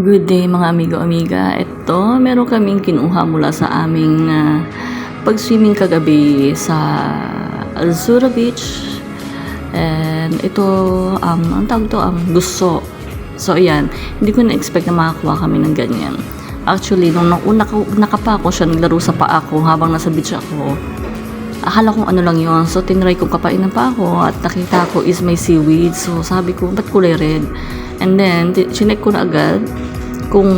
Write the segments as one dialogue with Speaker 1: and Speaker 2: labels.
Speaker 1: Good day mga amigo-amiga. Ito, meron kaming kinuha mula sa aming ah, pag-swimming kagabi sa Alzura Beach. And ito, um, ang tawag to, um, gusto. So, ayan, hindi ko na-expect na makakuha kami ng ganyan. Actually, nung nauna ko, nakapa ko siya, naglaro sa paa ko habang nasa beach ako. Akala kong ano lang yon So, tinry kong kapain ng paa ko at nakita ko is may seaweed. So, sabi ko, ba't kulay red? And then, chinek ko na agad kung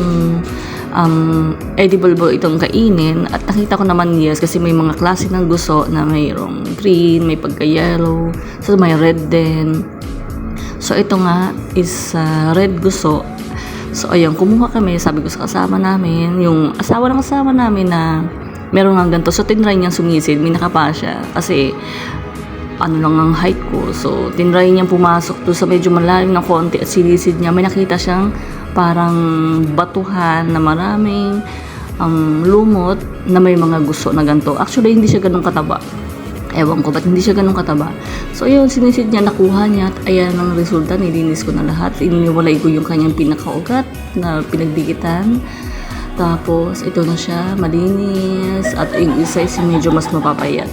Speaker 1: um, edible ba itong kainin. At nakita ko naman yes kasi may mga klase ng guso na mayroong green, may pagka-yellow, so may red din. So, ito nga is uh, red guso. So, ayun, kumuha kami. Sabi ko sa kasama namin, yung asawa ng kasama namin na meron nga ganito. So, tinry niyang sumisid. May nakapa siya. Kasi, ano lang ang height ko. So, tinry niyang pumasok to sa medyo malalim na konti at silisid niya. May nakita siyang parang batuhan na maraming um, lumot na may mga gusto na ganito. Actually, hindi siya ganun kataba. Ewan ko, ba't hindi siya ganun kataba? So, ayun, sinisid niya, nakuha niya, at ayan ang resulta, nilinis ko na lahat. Iniwalay ko yung kanyang pinakaugat na pinagdikitan. Tapos, ito na siya, malinis, at yung isa is medyo mas mapapayat.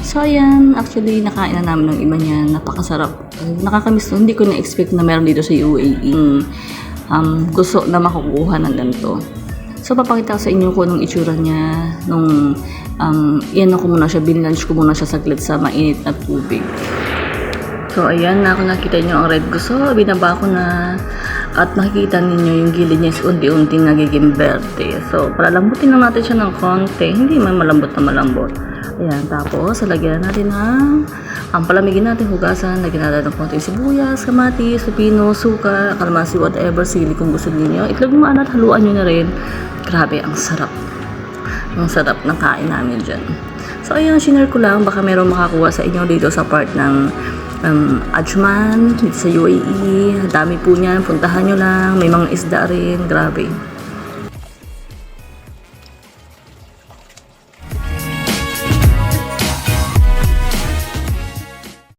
Speaker 1: So, ayan, actually, nakain na namin ng iba niya, napakasarap. Nakakamiss hindi ko na-expect na meron dito sa UAE um, gusto na makukuha ng ganito. So, papakita ko sa inyo kung anong itsura niya nung um, yan ako muna siya, binlunch ko muna siya saglit sa mainit na tubig. So, ayan, na kung nakita niyo ang red gusto, binaba ko na at makikita ninyo yung gilid niya is unti-unti nagiging verde. So, palalambutin lang natin siya ng konti. Hindi man malambot na malambot. Ayan, tapos, lagyan natin ng ang palamigin natin, hugasan, lagyan natin ng konting sibuyas, kamatis, pipino, suka, kalmasi, whatever, sili kung gusto niyo. Itlog mo at haluan nyo na rin. Grabe, ang sarap. Ang sarap ng kain namin dyan. So, ayun, shinare ko lang. Baka meron makakuha sa inyo dito sa part ng um, Ajman, sa UAE. Dami po niyan. Puntahan nyo lang. May mga isda rin. Grabe.